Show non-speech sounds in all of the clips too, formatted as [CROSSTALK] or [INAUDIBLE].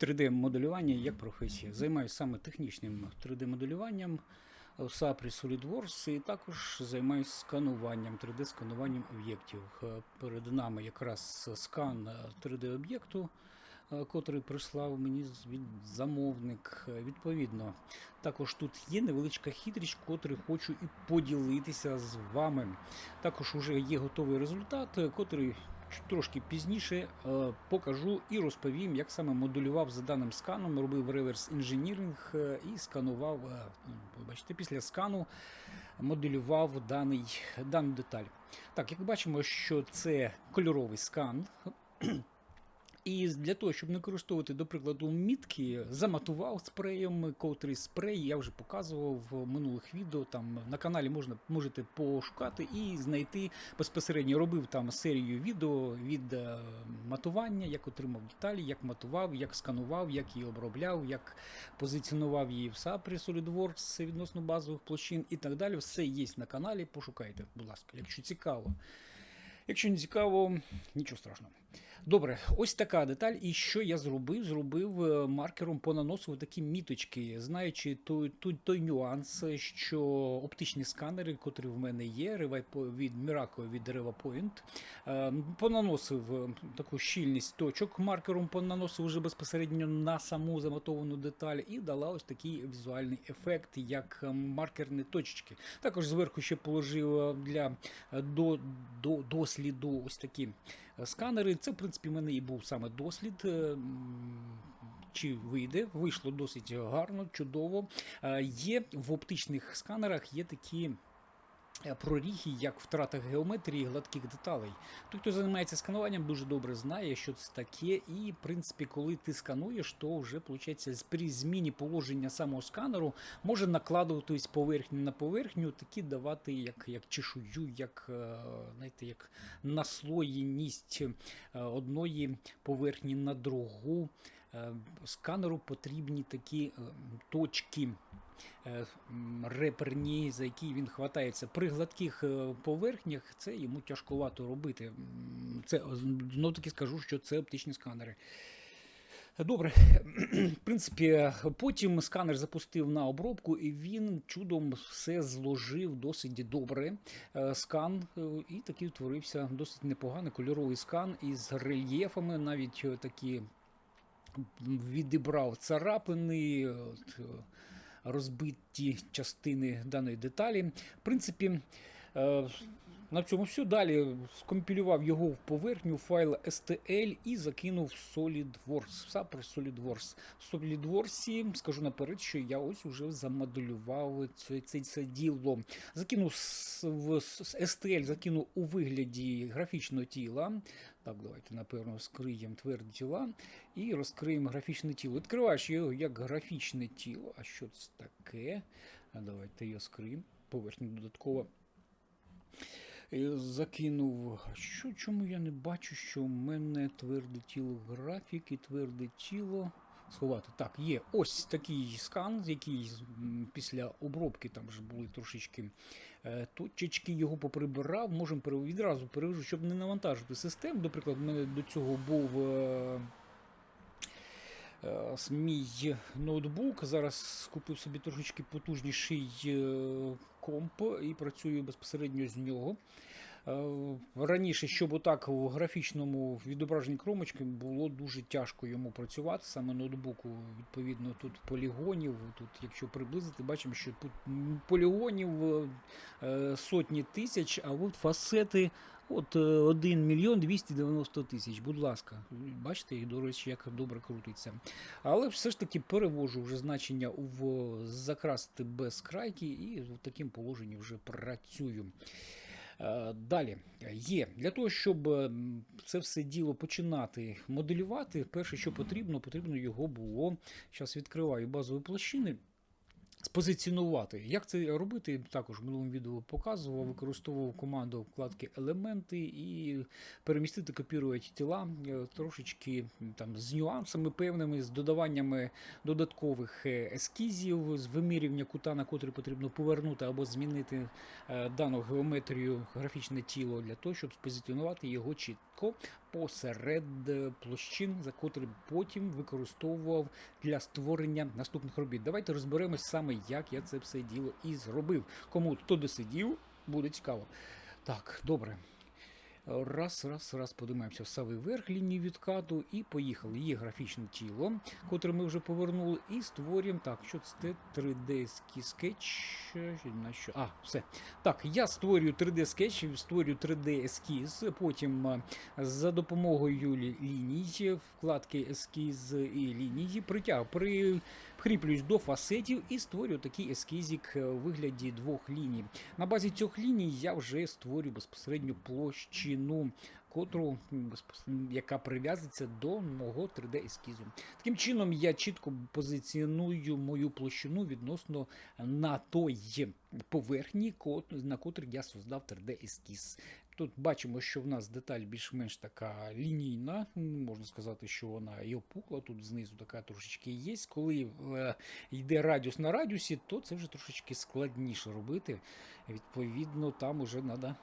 3D-моделювання як професія. Займаюся саме технічним 3D-моделюванням у SAP SolidWorks і також займаюся скануванням, 3D-скануванням об'єктів. Перед нами якраз скан е, 3D-об'єкту, е, котрий прислав мені замовник. Відповідно, також тут є невеличка хитрість, котрий хочу і поділитися з вами. Також вже є готовий результат, котрий трошки пізніше е, покажу і розповім, як саме моделював за даним сканом, робив реверс інженіринг е, і сканував. е, ну, після скану моделював даний, дану деталь. Так, як бачимо, що це кольоровий скан. І для того, щоб не використовувати, до прикладу, мітки, заматував спреєм, котрий спрей я вже показував в минулих відео. Там на каналі можна можете пошукати і знайти безпосередньо. Робив там серію відео від е, матування, як отримав деталі, як матував, як сканував, як її обробляв, як позиціонував її в SAP SolidWorks відносно базових площин і так далі. Все є на каналі. Пошукайте, будь ласка, якщо цікаво. Якщо не цікаво, нічого страшного. Добре, ось така деталь. І що я зробив? Зробив е, маркером понаносив такі міточки, знаючи той, той, той нюанс, що оптичні сканери, котрі в мене є, від Miraco від RevaPoint, е, понаносив е, таку щільність точок, маркером понаносив вже безпосередньо на саму заматовану деталь, і дала ось такий візуальний ефект, як маркерні точечки. Також зверху ще положив для е, до, до, досліду ось такі е, сканери. Це, в принципі, в мене і був саме дослід. е, Чи вийде, вийшло досить гарно, чудово. Е, Є в оптичних сканерах є такі проріхи, як втрата геометрії гладких деталей. Той, хто займається скануванням, дуже добре знає, що це таке. І, в принципі, коли ти скануєш, то вже виходить, при зміні положення самого сканеру може накладуватись поверхню на поверхню, такі давати як, як чешую, як, е, знаєте, як наслоєність е, одної поверхні на другу. Е, Сканеру потрібні такі е, точки е, реперні, за які він хватається. При гладких е, поверхнях це йому тяжковато робити. Це знов таки скажу, що це оптичні сканери. Добре, [CLEARS THROAT] в принципі, потім сканер запустив на обробку, і він чудом все зложив досить добре. Е, Скан е, і такий утворився досить непоганий кольоровий скан із рельєфами, навіть е, такі відібрав царапини, от, е, розбиті частини даної деталі. В принципі, е, на цьому все. Далі скомпілював його в поверхню файл STL і закинув в SolidWorks. Все про SolidWorks. В SolidWorks, скажу наперед, що я ось уже замоделював це, це, це діло. Закинув в STL, закинув у вигляді графічного тіла. Так, давайте, напевно, скриємо тверді тіла і розкриємо графічне тіло. Відкриваєш його як графічне тіло. А що це таке? Давайте його скриємо. Поверхню додатково. Е, Закинув. Що, чому я не бачу, що в мене тверде тіло графік і тверде тіло. Сховати. Так, є ось такий скан, який після обробки там вже були трошечки е, точечки, його поприбирав. Можемо відразу перевожу, щоб не навантажити систему. До прикладу, в мене до цього був. Е, мій ноутбук. Зараз купив собі трошечки потужніший комп і працюю безпосередньо з нього. Е, Раніше, щоб отак в графічному відображенні кромочки було дуже тяжко йому працювати. Саме ноутбуку, відповідно, тут полігонів. Тут, якщо приблизити, бачимо, що тут полігонів е, сотні тисяч, а от фасети От е, 1 мільйон 290 тисяч, будь ласка. Бачите, і до речі, як добре крутиться. Але все ж таки перевожу вже значення в закрасти без крайки і в таким положенні вже працюю. Е, Далі є для того, щоб це все діло починати моделювати. Перше, що потрібно, потрібно його було. Зараз відкриваю базові площини. Спозиціонувати. Як це робити? Також в минулому відео показував, використовував команду вкладки елементи і перемістити, копірувати тіла е, трошечки там з нюансами певними, з додаваннями додаткових е, ескізів, з вимірювання кута, на котрий потрібно повернути або змінити е, дану геометрію, графічне тіло для того, щоб спозиціонувати його чітко посеред е, площин, за котрі потім використовував для створення наступних робіт. Давайте розберемось саме, як я це все діло і зробив. Кому хто досидів, буде цікаво. Так, добре. Раз, раз, раз, подимаємося в самий верх лінії відкату і поїхали. Є графічне тіло, котре ми вже повернули, і створюємо. Так, що це 3D скетч. На що? А, все. Так, я створюю 3D скетч, створюю 3D ескіз, потім е, за допомогою лі- ліній, вкладки ескіз і лінії, притяг, прикріплююсь до фасетів і створюю такий ескізик е, у вигляді двох ліній. На базі цих ліній я вже створю безпосередньо площину, котру яка прив'язується до мого 3D ескізу. Таким чином я чітко позиціоную мою площину відносно на той поверхні, на котрій я создав 3D ескіз. Тут бачимо, що в нас деталь більш-менш така лінійна. Можна сказати, що вона і опукла. Тут знизу така трошечки є. Коли е, йде радіус на радіусі, то це вже трошечки складніше робити. Відповідно, там уже треба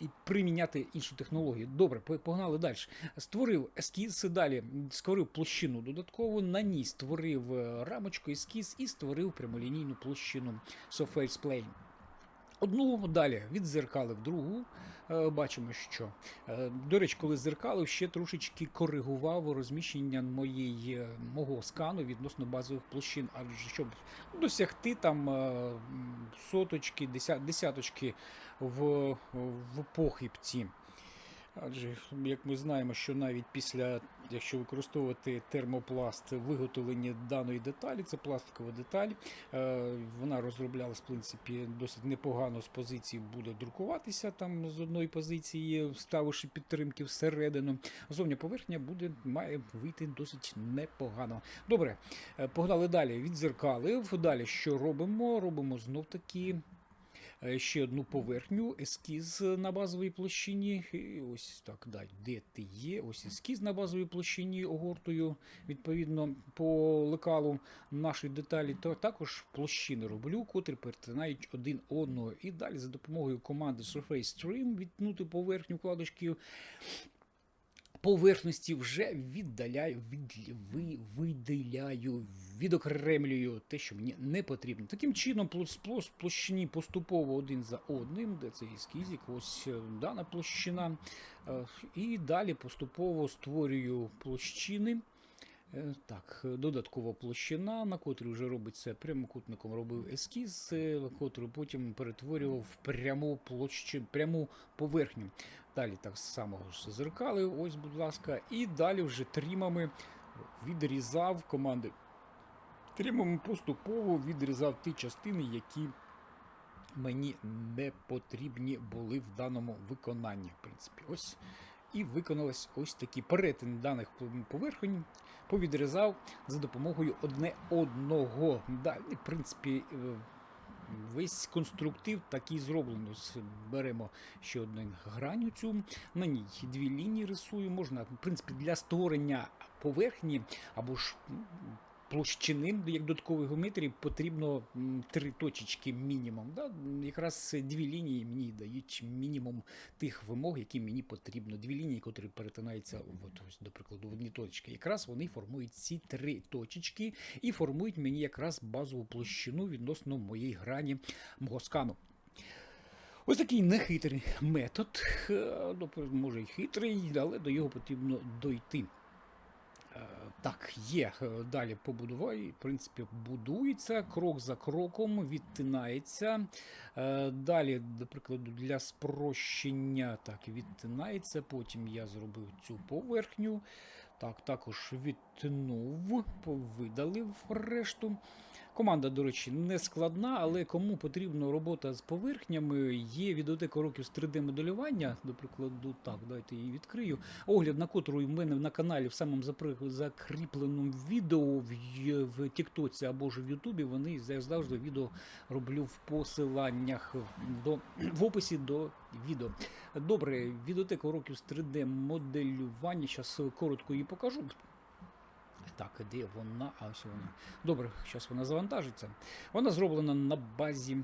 і приміняти іншу технологію. Добре, погнали далі. Створив ескіз, далі створив площину додаткову, на ній створив е, рамочку, ескіз і створив прямолінійну площину Surface Plane. Одну далі відзеркалив другу. Е, Бачимо, що Е, до речі, коли зеркалив, ще трошечки коригував розміщення моєї, е, мого скану відносно базових площин, адже щоб досягти там соточки, деся- десяточки в, в похибці. Адже, як ми знаємо, що навіть після, якщо використовувати термопласт виготовлення даної деталі, це пластикова деталь, е, вона розроблялась, в принципі, досить непогано з позиції буде друкуватися там з одної позиції, вставивши підтримки всередину. Зовня поверхня буде, має вийти досить непогано. Добре, е, погнали далі. Відзеркалив. Далі що робимо? Робимо знов таки ще одну поверхню, ескіз на базовій площині. Ось так, да, де ти є? Ось ескіз на базовій площині огортую. Відповідно, по лекалу нашої деталі, то також площини роблю, котрі перетинають один одного. І далі за допомогою команди Surface Trim відтнути поверхню вкладочки поверхності вже віддаляю, від, ви, виділяю, відокремлюю те, що мені не потрібно. Таким чином, площині поступово один за одним, де це ескізик, ось е, дана площина. Е, І далі поступово створюю площини. Е, Так, додаткова площина, на котрій вже робиться прямокутником робив ескіз, котру потім перетворював в пряму площину, пряму поверхню. Далі так само ж зеркалив, ось, будь ласка, і далі вже трімами відрізав команди. Трімами поступово відрізав ті частини, які мені не потрібні були в даному виконанні. В принципі, ось. І виконалось ось такі перетин даних поверхонь, повідрізав за допомогою одне одного. Далі, в принципі, е, весь конструктив такий зроблено. Беремо ще одну граню цю, на ній дві лінії рисую. Можна, в принципі, для створення поверхні або ж площини, як додаткової геометрії, потрібно три точечки мінімум. Да? Якраз дві лінії мені дають мінімум тих вимог, які мені потрібно. Дві лінії, які перетинаються, от, ось, до прикладу, в одні точки. Якраз вони формують ці три точечки і формують мені якраз базову площину відносно моєї грані мого скану. Ось такий нехитрий метод, е, може й хитрий, але до його потрібно дойти. Так, є. е, Далі побудувай, в принципі, будується крок за кроком, відтинається. Е, Далі, до прикладу, для спрощення так, відтинається. Потім я зробив цю поверхню. Так, також відтинув, видалив решту. Команда, до речі, не складна, але кому потрібна робота з поверхнями, є відеотека уроків з 3D-моделювання, до прикладу, так, дайте її відкрию. Огляд на котру в мене на каналі в самому закріпленому відео в, Тіктоці або ж в Ютубі. Вони завжди відео роблю в посиланнях до, в описі до відео. Добре, відеотека уроків з 3D-моделювання. Зараз коротко її покажу. Так, де вона? А ось вона. Добре, зараз вона завантажиться. Вона зроблена на базі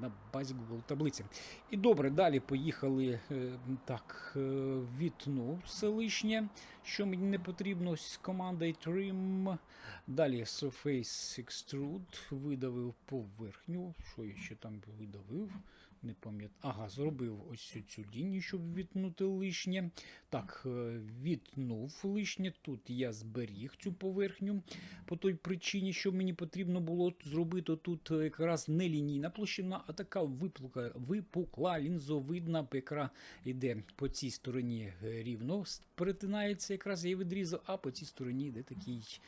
на базі Google таблиці. І добре, далі поїхали е, так, е, вітну все лишнє, що мені не потрібно з командою trim. Далі Surface Extrude, видавив поверхню. Що я ще там видавив? Не пам'ятаю. Ага, зробив ось цю лінію, щоб відтнути лишнє. Так, е, відтнув лишнє. Тут я зберіг цю поверхню по той причині, що мені потрібно було зробити тут е, якраз не лінійна площина, а така випука, випукла лінзовидна, яка йде по цій стороні е, рівно перетинається, якраз я її відрізав, а по цій стороні йде такий.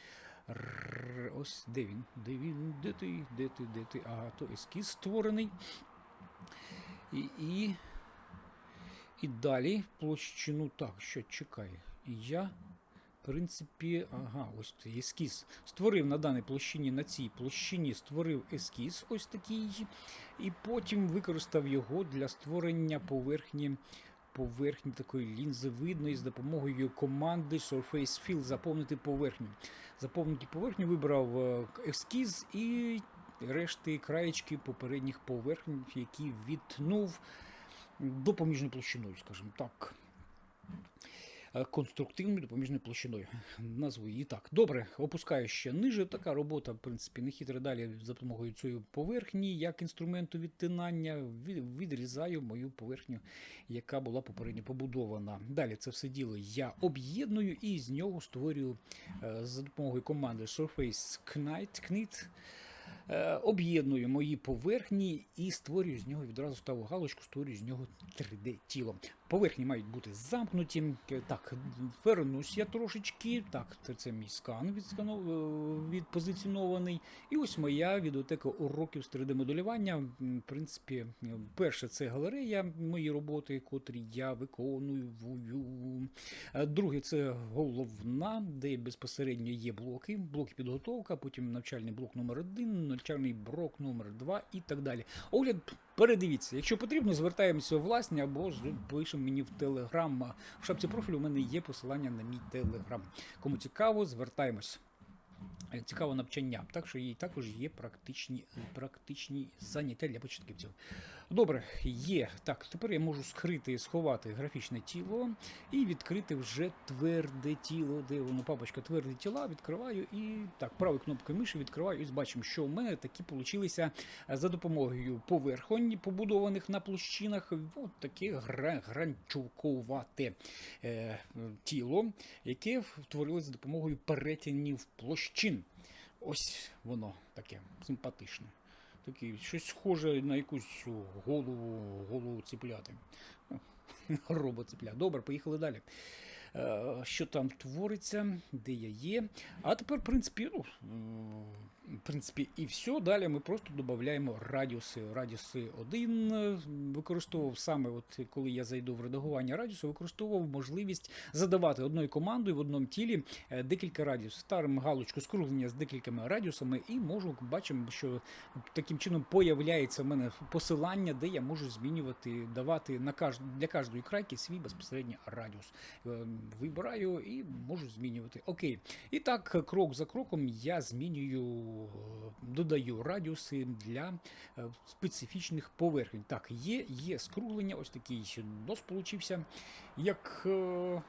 Ось де він? Де він? Де ти? Де ти? Де ти? Ага, то ескіз створений. І, і, і далі площину. Так, що чекай. Я, в принципі, ага, ось цей ескіз. Створив на даній площині, на цій площині створив ескіз ось такий, і потім використав його для створення поверхні. Поверхні такої лінзовидної з допомогою команди Surface Fill заповнити поверхню. Заповнити поверхню вибрав е, ескіз і решти краєчки попередніх поверхень, які відтнув допоміжною площиною, скажімо так. Е, Конструктивною допоміжною площиною. Назву її так. Добре, опускаю ще ниже. Така робота, в принципі, не хитра далі за допомогою цієї поверхні, як інструменту відтинання, відрізаю мою поверхню, яка була попередньо побудована. Далі це все діло я об'єдную і з нього створюю е, за допомогою команди Surface Knit, Knit об'єдную мої поверхні і створюю з нього відразу ставу галочку, створюю з нього 3D тіло. Поверхні мають бути замкнуті. Так, вернусь я трошечки. Так, це- мій скан е, відпозиціонований. І ось моя відеотека уроків з 3D-моделювання. В принципі, е, перше це галерея мої роботи, котрі я виконую. Е, Друге це головна, де безпосередньо є блоки, блоки підготовка, потім навчальний блок номер 1 навчальний блок номер 2 і так далі. Огляд передивіться. Якщо потрібно, звертаємося у власні або ж пишемо мені в телеграм. В шапці профілю у мене є посилання на мій телеграм. Кому цікаво, звертаємось. Цікаво Цікаве навчання, так що їй також є практичні, практичні заняття для початківців. Добре, є. Так, тепер я можу скрити, і сховати графічне тіло і відкрити вже тверде тіло. Де воно папочка тверді тіла, відкриваю і так, правою кнопкою миші відкриваю. І бачимо, що у мене такі получилися е, за допомогою поверхонь, побудованих на площинах. От таке гра- гранчуковате е, тіло, яке втворилось за допомогою перетинів площин. Ось воно таке симпатичне. Таке, щось схоже на якусь голову, голову ціпляти. [LAUGHS] Робот ціпля. Добре, поїхали далі. Е, Що там твориться, де я є. А тепер, в принципі, ну, в принципі, і все. Далі ми просто додаємо радіуси. Радіуси 1 е, використовував саме, от коли я зайду в редагування радіусу, використовував можливість задавати одною командою в одному тілі е, декілька радіусів. Ставимо галочку скруглення з декількома радіусами, і можу бачимо, що таким чином появляється в мене посилання, де я можу змінювати, давати на каж... для кожної крайки свій безпосередньо радіус. Е, Вибираю і можу змінювати. Окей. І так, крок за кроком я змінюю, додаю радіуси для е, специфічних поверхень. Так, є, є скруглення, ось такий нос получився, як е,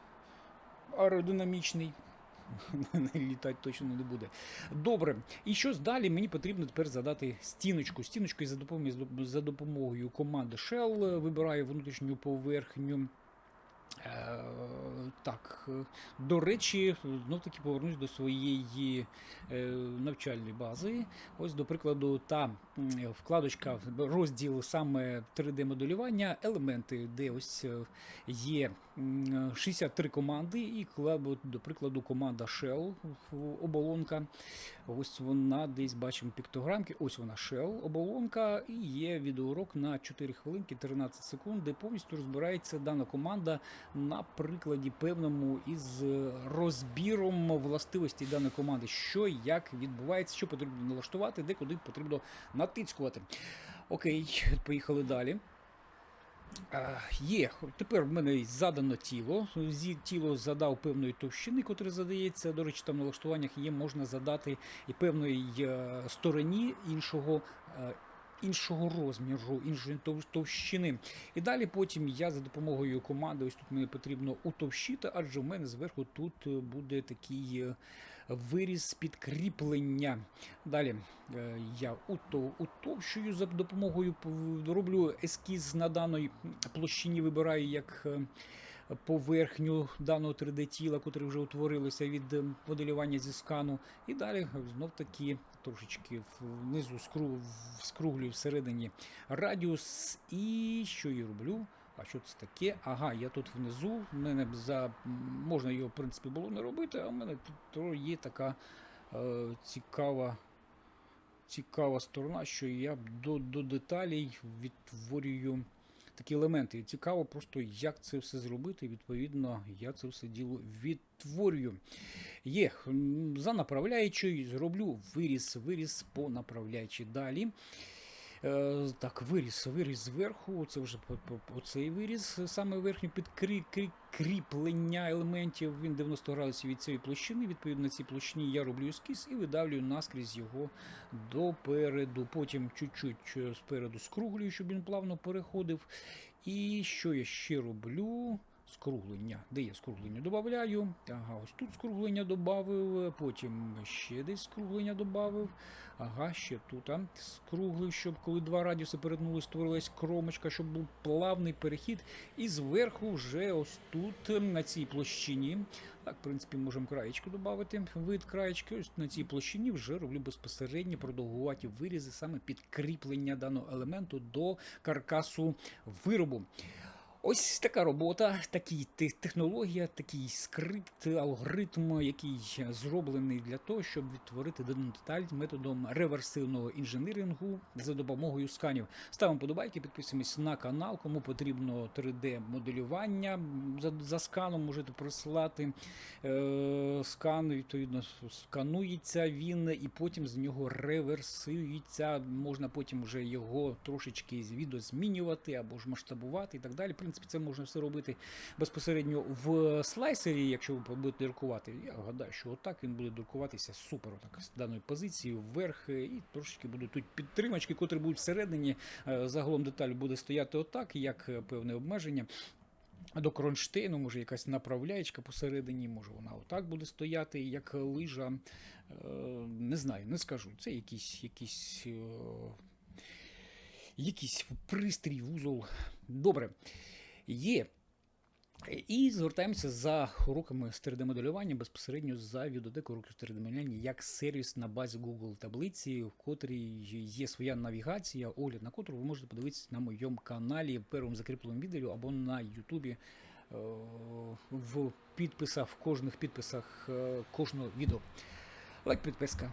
аеродинамічний. [LAUGHS] Літати точно не буде. Добре. І щось далі мені потрібно тепер задати стіночку. Стіночку за допомогою, за допомогою команди Shell е, вибираю внутрішню поверхню. Е, так, до речі, знов таки повернусь до своєї е, навчальної бази. Ось, до прикладу, та вкладочка, розділ саме 3D-моделювання, елементи, де ось е, є 63 команди, і до прикладу, команда Shell оболонка. Ось вона десь бачимо піктограмки. Ось вона Shell, оболонка, і є відеоурок на 4 хвилинки 13 секунд, де повністю розбирається дана команда на прикладі певному із е, розбіром властивостей даної команди, що як відбувається, що потрібно налаштувати, де куди потрібно натискувати. Окей, поїхали далі. Е, Є, тепер в мене задано тіло. Зі тіло задав певної товщини, котре задається. До речі, там налаштуваннях є, можна задати і певної е, стороні іншого іншого розміру, іншої товщини. І далі потім я за допомогою команди, ось тут мені потрібно утовщити, адже в мене зверху тут е, буде такий е, виріз підкріплення. Далі е, я утовщую за допомогою, роблю ескіз на даній площині, вибираю як. Поверхню даного 3D тіла, котре вже утворилося від е, моделювання зі скану, і далі знов таки трошечки внизу скру, скруглюю всередині радіус. І що я роблю? А що це таке? Ага, я тут внизу. Мене за можна його в принципі було не робити, а в мене тут є така е, цікава. Цікава сторона, що я до, до деталей відтворюю такі елементи. І цікаво просто, як це все зробити. Відповідно, я це все діло відтворюю. Є за направляючою, зроблю виріс, виріс по направляючій. Далі. Е, так, виріз, виріз зверху, це вже оцей виріз, саме верхнє підкріплення елементів, він 90 градусів від цієї площини. Відповідно, на цій площині я роблю ескіз і видавлюю наскрізь його допереду. Потім чуть-чуть е, спереду скруглюю, щоб він плавно переходив. І що я ще роблю? Скруглення. Де я скруглення додаю? Ага, ось тут скруглення додав, потім ще десь скруглення додав. Ага, ще тут а, скруглив, щоб коли два радіуси перетнули, створилась кромочка, щоб був плавний перехід. І зверху вже ось тут, на цій площині. Так, в принципі, можемо краєчку додати, вид краєчки. Ось на цій площині вже роблю безпосередньо продовгуваті вирізи, саме підкріплення даного елементу до каркасу виробу. Ось така робота, такі технологія, такий скрипт, алгоритм, який зроблений для того, щоб відтворити дану деталь методом реверсивного інженерингу за допомогою сканів. Ставимо подобайки, підписуємось на канал. Кому потрібно 3D-моделювання за, за сканом можете присилати е, скан. Відповідно, сканується він, і потім з нього реверсується. Можна потім вже його трошечки з відео змінювати або ж масштабувати і так далі. Принципі, це можна все робити безпосередньо в слайсері, якщо ви будете друкувати. Я гадаю, що отак він буде друкуватися супер, отак з даної позиції вверх, е, і трошечки будуть тут підтримачки, котрі будуть всередині. Е, Загалом деталь буде стояти отак, як е, певне обмеження. До кронштейну, може, якась направляєчка посередині, може вона отак буде стояти, як лижа. Не знаю, не скажу. Це якийсь, якийсь, якийсь пристрій, вузол. Добре. Є. І звертаємося за уроками з 3D-моделювання безпосередньо за відеотеку уроків з 3D-моделювання як сервіс на базі Google таблиці, в котрій є своя навігація, огляд на котру ви можете подивитися на моєму каналі першому закріпленому відео або на Ютубі е, в підписах, в кожних підписах е, кожного відео. Лайк, підписка.